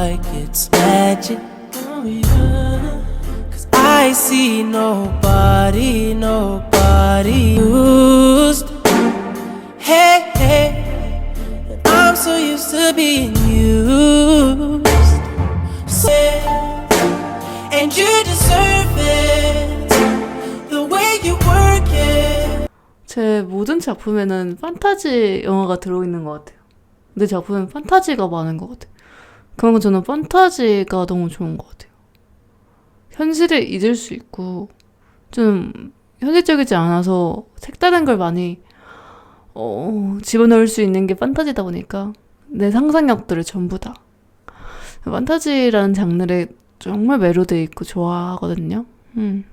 like it's magic. Oh, yeah. Cause I see nobody, nobody used. Hey, hey, and I'm so used to being used. Say, and you deserve it. The way you work it. 제 모든 작품에는 판타지 영화가 들어있는 것 같아요. 내 작품엔 판타지가 많은 것 같아요. 그런 건 저는 판타지가 너무 좋은 것 같아요. 현실을 잊을 수 있고, 좀 현실적이지 않아서 색다른 걸 많이 어, 집어넣을 수 있는 게 판타지다 보니까 내 상상력들을 전부 다 판타지라는 장르에 정말 매료돼 있고 좋아하거든요. 음.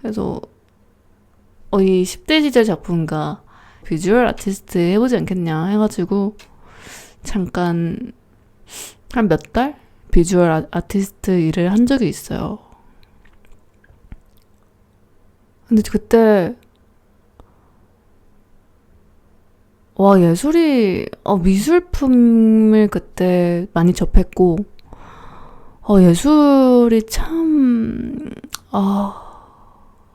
그래서 어, 이 10대 시절 작품가 비주얼 아티스트 해보지 않겠냐 해가지고 잠깐 한 몇 달 비주얼 아, 아티스트 일을 한 적이 있어요. 근데 그때 와 예술이 어, 미술품을 그때 많이 접했고 어, 예술이 참 아.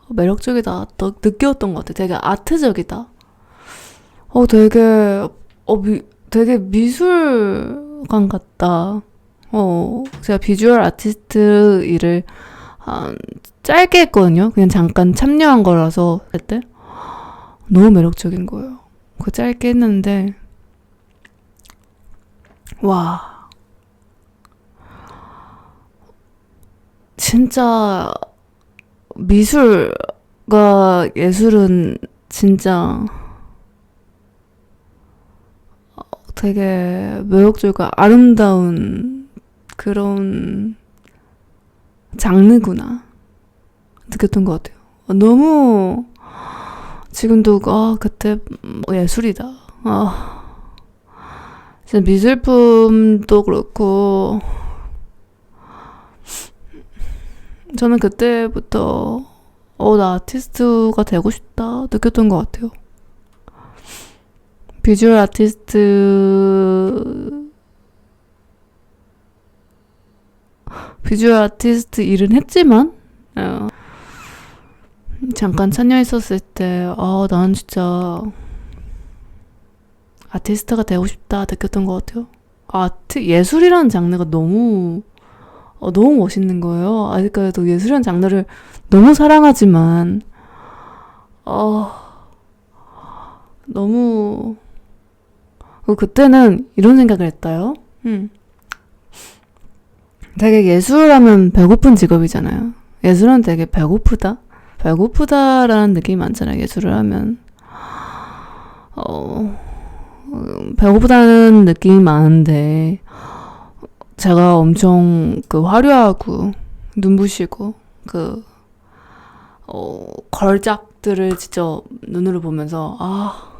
매력적이다. 또 느꼈던 것 같아. 되게 아트적이다. 어, 되게, 어, 미, 되게 미술관 같다. 어, 제가 비주얼 아티스트 일을 한 짧게 했거든요. 그냥 잠깐 참여한 거라서 그때 너무 매력적인 거예요. 그 짧게 했는데 와 진짜 미술과 예술은 진짜 어, 되게 매력적이고 아름다운 그런 장르구나 느꼈던 것 같아요. 어, 너무 지금도 아 그때 뭐 예술이다. 아 진짜 미술품도 그렇고 저는 그때부터 어, 나 아티스트가 되고 싶다 느꼈던 것 같아요. 비주얼 아티스트 비주얼 아티스트 일은 했지만 어, 잠깐 참여했었을 때 아, 난 진짜 아티스트가 되고 싶다 느꼈던 것 같아요. 아트 예술이라는 장르가 너무 어, 너무 멋있는 거예요. 아직까지도 예술이라는 장르를 너무 사랑하지만, 어, 너무, 그 그때는 이런 생각을 했어요. 음. 되게 예술하면 배고픈 직업이잖아요. 예술은 되게 배고프다? 배고프다라는 느낌이 많잖아요. 예술을 하면. 어, 음, 배고프다는 느낌이 많은데, 제가 엄청 그 화려하고 눈부시고 그 어, 걸작들을 진짜 눈으로 보면서 아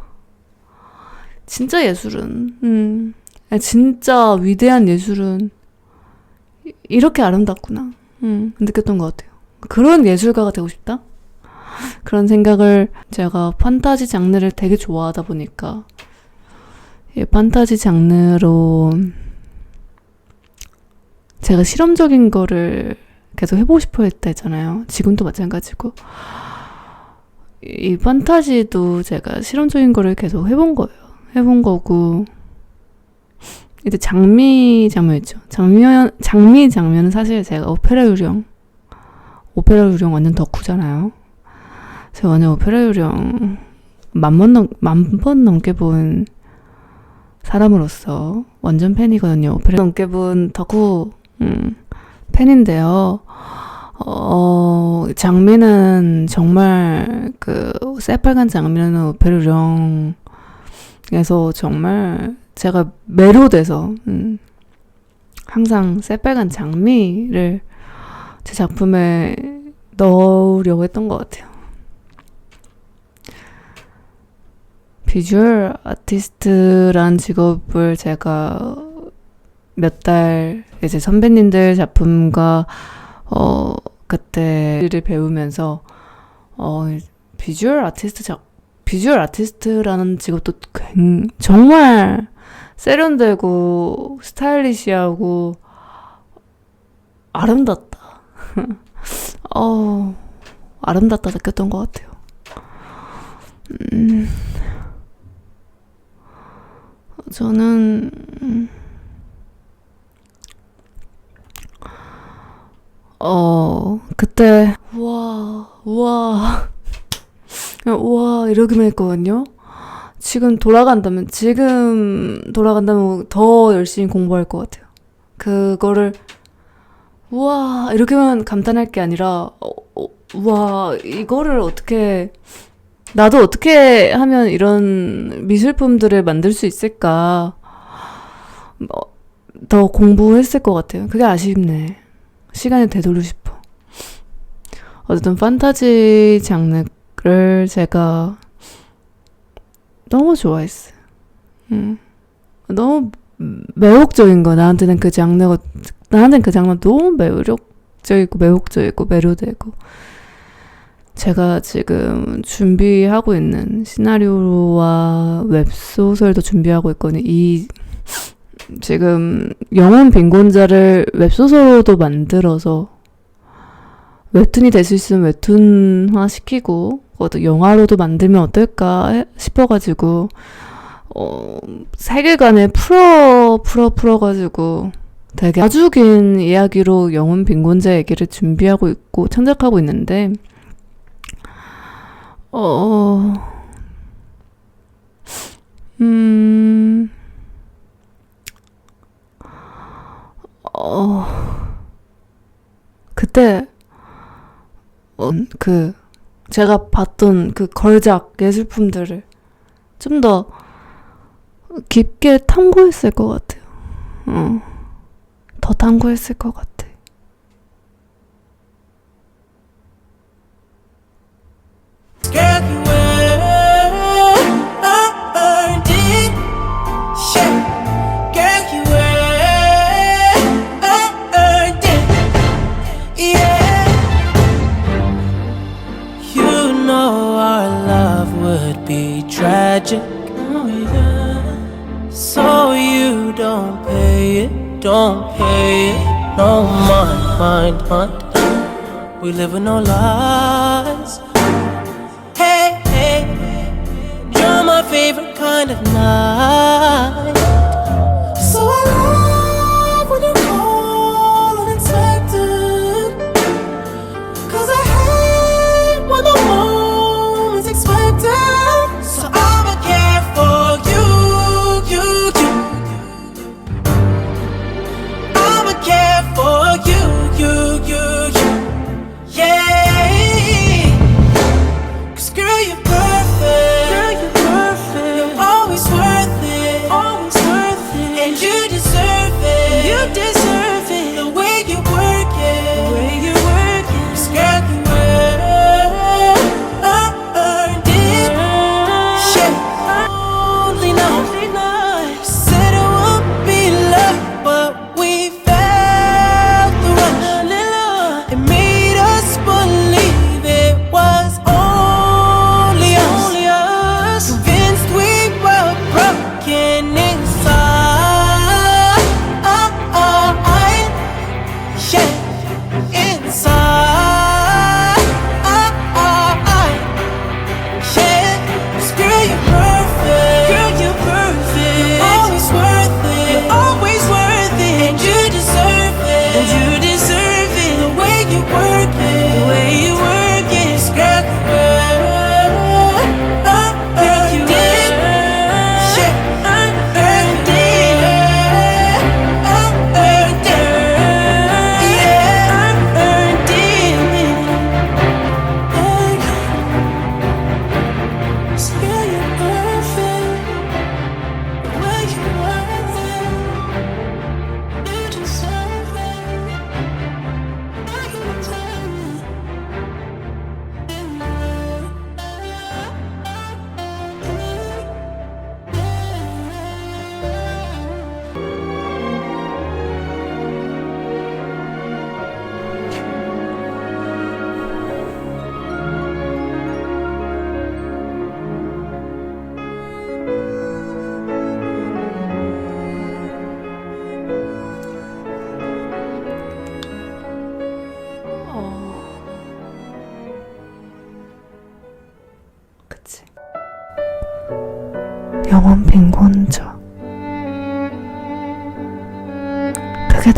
진짜 예술은 음 진짜 위대한 예술은 이- 이렇게 아름답구나 음, 느꼈던 것 같아요. 그런 예술가가 되고 싶다? 그런 생각을 제가 판타지 장르를 되게 좋아하다 보니까 이 판타지 장르로 제가 실험적인 거를 계속 해보고 싶어 했다 했잖아요. 지금도 마찬가지고. 이 판타지도 제가 실험적인 거를 계속 해본 거예요. 해본 거고. 이제 장미 장면 있죠. 장면, 장미 장면은 사실 제가 오페라 유령, 오페라 유령 완전 덕후잖아요. 제가 완전 오페라 유령 만번 넘, 만번 넘게 본 사람으로서 완전 팬이거든요. 오페라 넘게 본 덕후, 음, 팬인데요. 어, 장미는 정말 그 새빨간 장미는 유령에서 정말 제가 매료돼서 음, 항상 새빨간 장미를 제 작품에 넣으려고 했던 것 같아요. 비주얼 아티스트란 직업을 제가 몇 달 이제 선배님들 작품과 어 그때를 배우면서 어 비주얼 아티스트 작 비주얼 아티스트라는 직업도 굉- 정말 세련되고 스타일리시하고 아름답다. 어, 아름답다 느꼈던 것 같아요. 음, 저는 어 그때 우와 우와 우와 이러기만 했거든요. 지금 돌아간다면 지금 돌아간다면 더 열심히 공부할 것 같아요. 그거를 우와 이렇게만 감탄할 게 아니라 어, 어, 우와 이거를 어떻게 나도 어떻게 하면 이런 미술품들을 만들 수 있을까 어, 더 공부했을 것 같아요. 그게 아쉽네. 시간을 되돌리고 싶어. 어쨌든 판타지 장르를 제가 너무 좋아했어요. 음. 너무 매혹적인 거 나한테는 그 장르가 나한테는 그 장르 너무 매력적이고 매혹적이고 매료되고 제가 지금 준비하고 있는 시나리오와 웹소설도 준비하고 있거든요. 이 지금 영혼 빈곤자를 웹소설로도 만들어서 웹툰이 될 수 있으면 웹툰화 시키고 그것도 영화로도 만들면 어떨까 해- 싶어가지고 어, 세계관에 풀어 풀어 풀어가지고 되게 아주 긴 이야기로 영혼 빈곤자 얘기를 준비하고 있고 창작하고 있는데 어 음, 어, 그때, 어, 그, 제가 봤던 그 걸작 예술품들을 좀 더 깊게 탐구했을 것 같아요. 어, 더 탐구했을 것 같아. Girl, No mind, mind, mind. We live with no lies. Hey, hey, you're my favorite kind of night. So I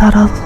out all